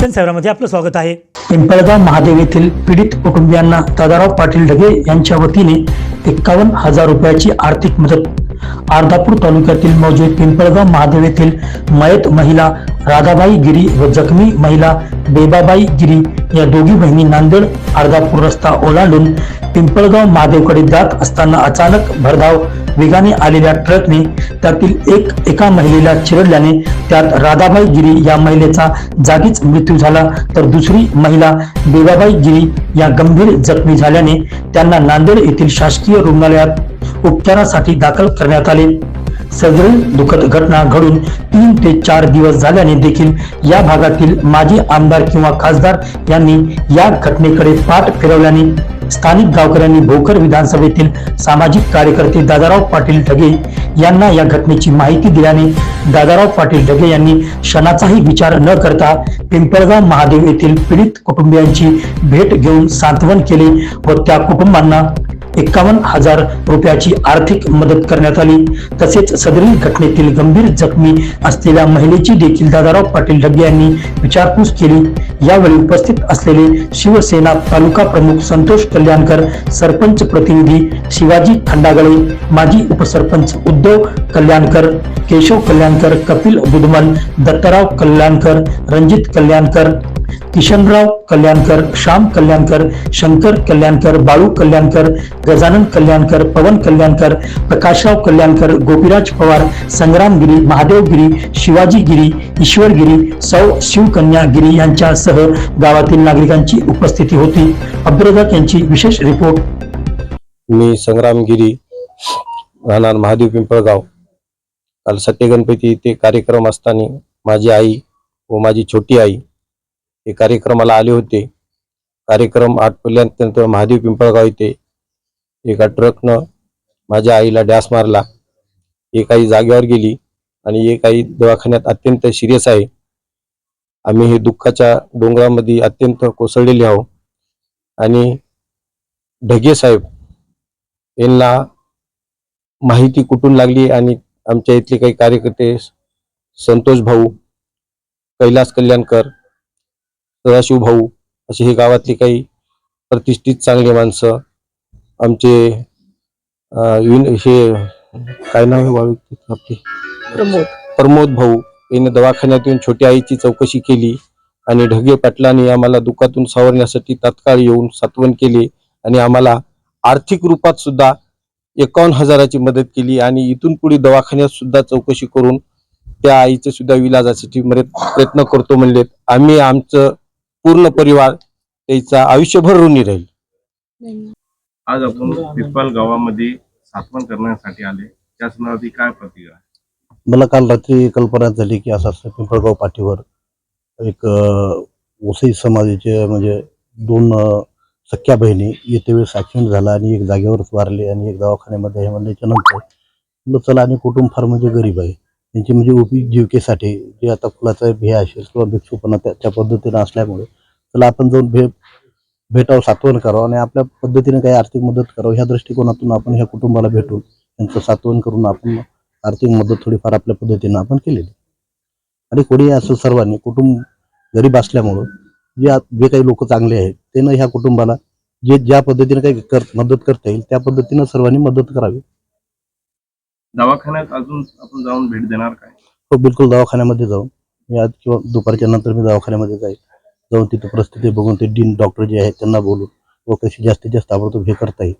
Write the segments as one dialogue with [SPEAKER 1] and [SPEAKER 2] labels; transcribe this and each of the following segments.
[SPEAKER 1] सन सेवामध्ये आपलं स्वागत आहे.
[SPEAKER 2] पिंपळगाव महादेव येथील पीडित कुटुंबियांना दादाराव पाटील ढगे यांच्या वतीने एक्कावन्न हजार रुपयाची आर्थिक मदत. अर्धापूर तालुक्यातील मौजे पिंपळगाव महादेव येथील मयत महिला राधाबाई गिरी व जखमी महिला बेबाबाई गिरी या दोघी बहिणी नांदेड अर्धापूर रस्ता ओलांडून पिंपळगाव महादेवकडे जात असताना अचानक भरधाव वेगाने आलेल्या ट्रकने त्यातील एक एका महिलेला चिरडल्याने त्यात राधाबाई गिरी या महिलेचा जागीच मृत्यू झाला. तर दुसरी महिला बेबाबाई गिरी या गंभीर जखमी झाल्याने त्यांना नांदेड येथील शासकीय रुग्णालयात उपचारासाठी दाखल करण्यात आले. सदर दुखद घटना घडून तीन ते चार दिवस झाल्याने देखील या भागातील माजी आमदार किंवा खासदार यांनी या घटनेकडे पाठ फिरवल्याने स्थानिक गावकऱ्यांनी भोकर विधानसभेतील सामाजिक कार्यकर्ते दादाराव पाटील ढगे यांना या घटनेची माहिती दिल्याने दादाराव पाटील ढगे यांनी क्षणाचाही विचार न करता पिंपळगाव महादेव येथील पीडित कुटुंबियांची भेट घेऊन सांत्वन केले व त्या कुटुंबांना एकावन्न हजार रुपयाची आर्थिक मदत करण्यात आली. तसेच सदरील घटनेतील गंभीर जखमी असलेल्या महिलेची देखील दादाराव पाटील ढगे यांनी विचारपूस केली. यावेळी उपस्थित असलेले शिवसेना तालुका प्रमुख संतोष कल्याणकर सरपंच प्रतिनिधी शिवाजी खंडागळे माजी उपसरपंच उद्धव कल्याणकर केशव कल्याणकर कपिल बुदमन दत्तराव कल्याणकर रणजित कल्याणकर किशनराव कल्याणकर श्याम कल्याणकर शंकर कल्याणकर बाळू कल्याणकर गजानन कल्याणकर पवन कल्याणकर प्रकाशराव कल्याणकर गोपीराज पवार संग्रामगिरी महादेवगिरी शिवाजीगिरी ईश्वरगिरी सौ शिवकन्या गिरी यांच्यासह गावातील नागरिकांची उपस्थिती होती. अब्दुरजाक यांची विशेष रिपोर्ट.
[SPEAKER 3] मी संग्रामगिरी राहणार महादेव पिंपळगाव. काल सत्य गणपती इथे कार्यक्रम असताना माझी आई व माझी छोटी आई हे कार्यक्रमाला आले होते. कार्यक्रम आटपल्यानंतर महादेव पिंपळगाव येथे एका ट्रकनं माझ्या आईला डॅस मारला. एक जागेवर गेली आणि हे काही दवाखान्यात अत्यंत सिरियस आहे. आम्ही हे दुःखाच्या डोंगरामध्ये अत्यंत कोसळलेले आहो आणि ढगे साहेब यांना माहिती कुठून लागली आणि आमच्या इथले काही कार्यकर्ते संतोष भाऊ कैलास कल्याणकर सदाशिव भाऊ असे हे गावातले काही प्रतिष्ठित चांगले माणसं आमचे हे काय नाव आहे आपले. प्रमोद. भाऊ. यांनी दवाखान्यात येऊन छोट्या आईची चौकशी केली आणि ढगे पाटलांनी आम्हाला दुःखातून सावरण्यासाठी तात्काळ येऊन सात्वन केले आणि आम्हाला आर्थिक रूपात सुद्धा एकावन्न हजाराची मदत केली आणि इथून पुढे दवाखान्यात सुद्धा चौकशी करून त्या आईचे सुद्धा विलाजासाठी मदत प्रयत्न करतो म्हणलेत. आम्ही आमचं पूर्ण परिवार त्याचा आयुष्यभर ऋणी राहील.
[SPEAKER 4] आज आपण पिंपल गावामध्ये सातवण करण्यासाठी आले. त्या संदर्भात काय प्रतिक्रिया आहे?
[SPEAKER 5] मला काल रात्री कल्पना झाली की असं असं पिंपळगाव पाठीवर एक अं, वसई समाजाचे म्हणजे दोन अं, सख्या बहिणी येते वेळेस ॲक्सिडेंट झाला आणि एक जागेवरच वारले आणि एक दवाखान्यामध्ये हे म्हणल्याच्या नंतर म्हणलं चला आणि कुटुंब फार म्हणजे गरीब आहे. त्यांची म्हणजे उपजीविकेसाठी जे आता फुलाचा हे असेल किंवा भिक्षुपणा त्या पद्धतीनं असल्यामुळे चला आपण जाऊन भे भेटावं सात्वन करावं आणि आपल्या पद्धतीने काही आर्थिक मदत करावं. ह्या दृष्टिकोनातून आपण ह्या कुटुंबाला भेटून त्यांचं सात्वन करून आपण आर्थिक मदत थोडीफार आपल्या पद्धतीनं आपण केलेली. आणि कोणी असं सर्वांनी कुटुंब गरीब असल्यामुळं जे जे काही लोक चांगले आहेत त्यानं ह्या कुटुंबाला जे ज्या पद्धतीने काही कर मदत करता येईल त्या पद्धतीनं सर्वांनी मदत करावी.
[SPEAKER 4] दवाखान्यात अजून आपण जाऊन भेट देणार काय?
[SPEAKER 5] हो बिलकुल दवाखान्यामध्ये जाऊन मी आज किंवा दुपारच्या नंतर मी दवाखान्यामध्ये जाईल. जाऊन तिथं परिस्थिती बघून ते डीन डॉक्टर जे आहेत त्यांना बोलून व कशी जास्तीत जास्त ताबडतोब हे करता येईल.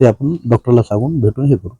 [SPEAKER 5] ते आपण डॉक्टरला सांगून भेटून हे करू.